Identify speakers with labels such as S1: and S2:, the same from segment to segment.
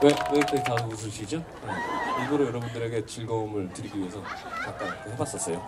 S1: 왜, 왜, 왜다 웃으시죠? 네. 일부러 여러분들에게 즐거움을 드리기 위해서 잠깐 이렇게 해봤었어요.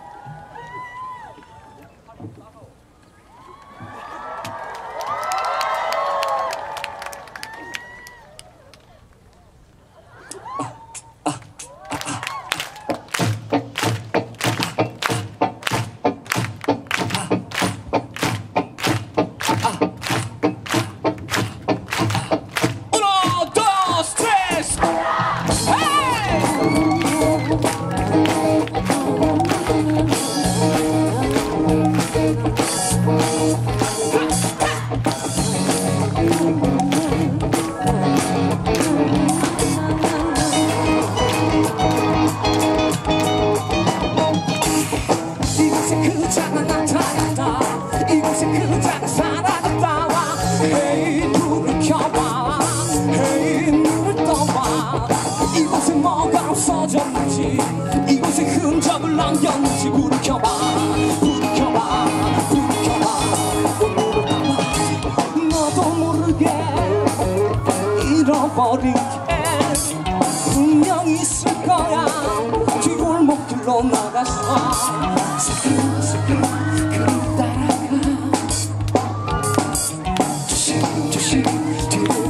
S2: 잃어버린 게 분명히 있을 거야. 뒷골목길로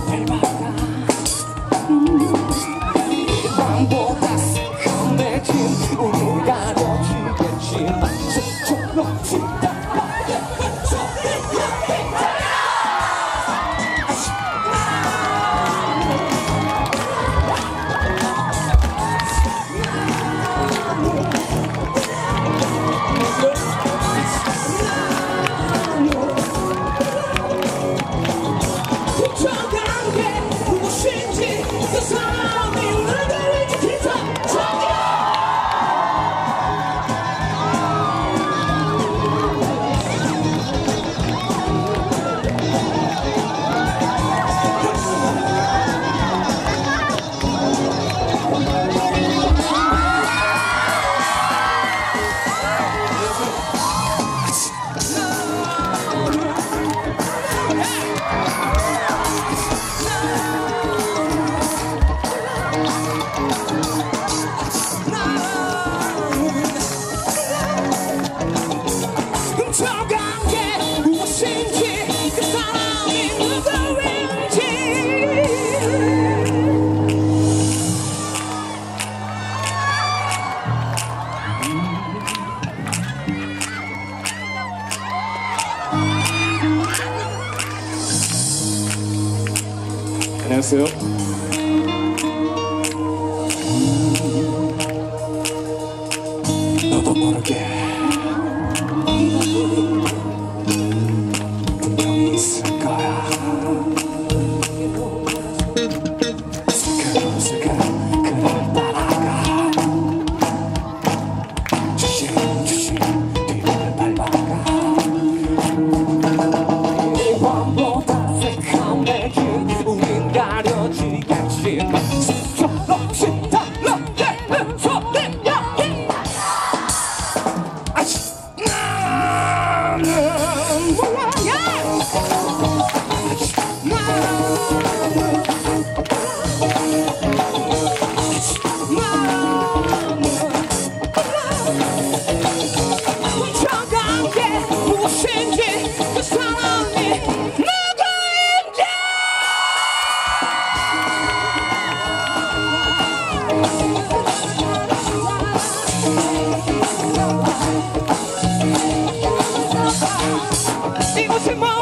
S2: 밟아가 음, 밤보다 새까매진 우리 가려지겠지 저쪽으로 튀다 붙여
S1: 안녕하세요.
S2: 너도 모르게. 분명히 있을 거야. 스크스크 그를 따라가. 조심 가려지겠지 저 Come on!